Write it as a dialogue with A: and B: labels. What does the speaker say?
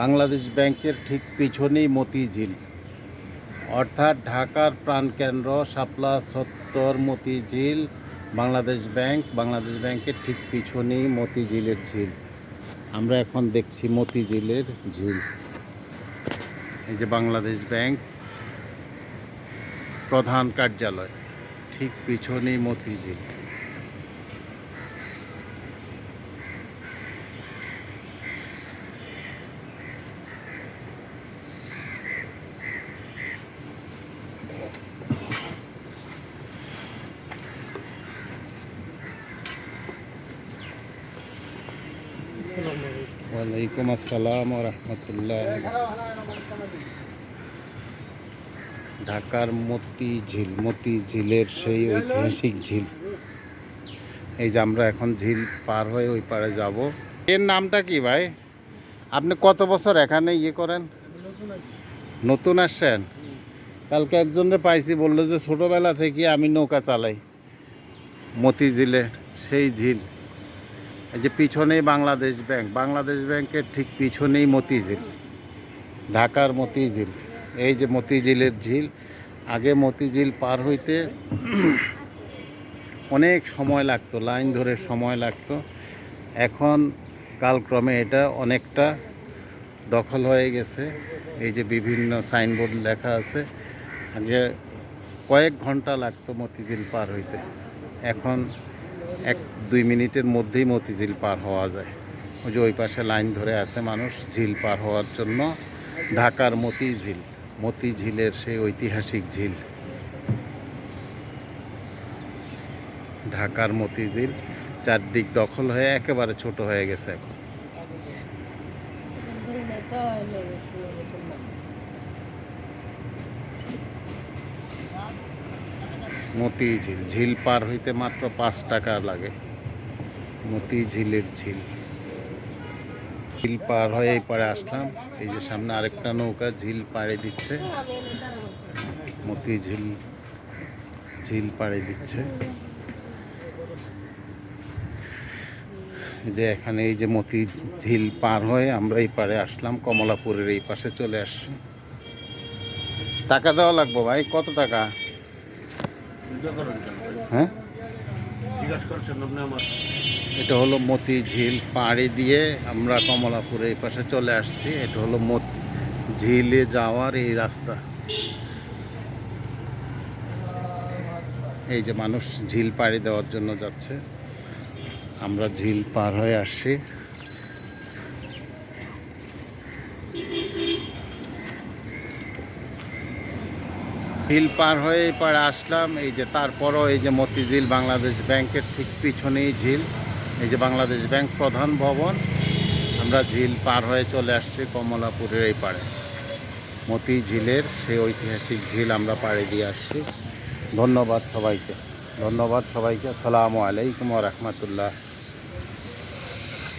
A: বাংলাদেশ ব্যাংকের ঠিক পিছনেই মতিঝিল। অর্থাৎ ঢাকার প্রাণকেন্দ্র শাপলা সত্তর মতিঝিল, বাংলাদেশ ব্যাংক, বাংলাদেশ ব্যাংকের ঠিক পিছনেই মতিঝিলের ঝিল। আমরা এখন দেখছি মতিঝিলের ঝিল। এই যে বাংলাদেশ ব্যাংক, প্রধান কার্যালয়, ঠিক পিছনেই মতিঝিল। ওয়ালাইকুম আসসালাম রহমতুল্লাহ ঢাকার মতি ঝিল মতি ঝিলের সেই ঐতিহাসিক ঝিল। এই যে আমরা এখন ঝিল পার হয়ে ওই পারে যাব। এর নামটা কি ভাই? আপনি কত বছর এখানে ইয়ে করেন? নতুন আসছেন? কালকে একজনের পাইছি, বলল যে ছোটোবেলা থেকে আমি নৌকা চালাই। মতিঝিলে সেই ঝিল। এই যে পিছনেই বাংলাদেশ ব্যাংক, বাংলাদেশ ব্যাংকের ঠিক পিছনেই মতিঝিল, ঢাকার মতিঝিল। এই যে মতিঝিলের ঝিল, আগে মতিঝিল পার হইতে অনেক সময় লাগতো, লাইন ধরে সময় লাগতো। এখন কালক্রমে এটা অনেকটা দখল হয়ে গেছে। এই যে বিভিন্ন সাইনবোর্ড লেখা আছে, আগে কয়েক ঘণ্টা লাগতো মতিঝিল পার হইতে। এখন এক দুই মিনিটের মধ্যেই মতিঝিল পার হওয়া যায়। ওই যে ওই পাশে লাইন ধরে আছে মানুষ, ঝিল পার হওয়ার জন্য ঢাকার মতিঝিল, মতিঝিলের সেই ঐতিহাসিক ঝিল। ঢাকার মতিঝিল চারদিক দখল হয়ে একেবারে ছোট হয়ে গেছে এখন। মতিঝিল ঝিল। ঝিল পার হইতে মাত্র পাঁচ টাকা লাগে। মতি ঝিলের ঝিল। ঝিল পার হয়ে এই পারে আসলাম। এই যে সামনে আরেকটা নৌকা ঝিল পাড়ে দিচ্ছে। মতিঝিল ঝিল পাড়ে দিচ্ছে। যে এখানে এই যে মতি ঝিল পার হয়ে আমরা এই পারে আসলাম। কমলাপুরের এই পাশে চলে আসছি। টাকা দেওয়া লাগবো ভাই? কত টাকা? হ্যাঁ? এটা হলো মতি ঝিল পাড়ি দিয়ে আমরা কমলাপুরের এই পাশে চলে আসছি। এটা হলো মত ঝিলে যাওয়ার এই রাস্তা। এই যে মানুষ ঝিল পাড়ি দেওয়ার জন্য যাচ্ছে। আমরা ঝিল পার হয়ে আসছি। ঝিল পার হয়ে এই আসলাম, এই যে তারপরও এই যে মতিঝিল বাংলাদেশ ব্যাংকের ঠিক পিছনেই ঝিল, এই যে বাংলাদেশ ব্যাংক প্রধান ভবন, আমরা ঝিল পার হয়ে চলে আসছি কমলাপুরের এই পাড়ে মতি ঝিলের সেই ঐতিহাসিক ঝিল আমরা পাড়ে দিয়ে আসছি। ধন্যবাদ সবাইকে ধন্যবাদ সবাইকে, আসসালামু আলাইকুম রহমতুল্লাহ।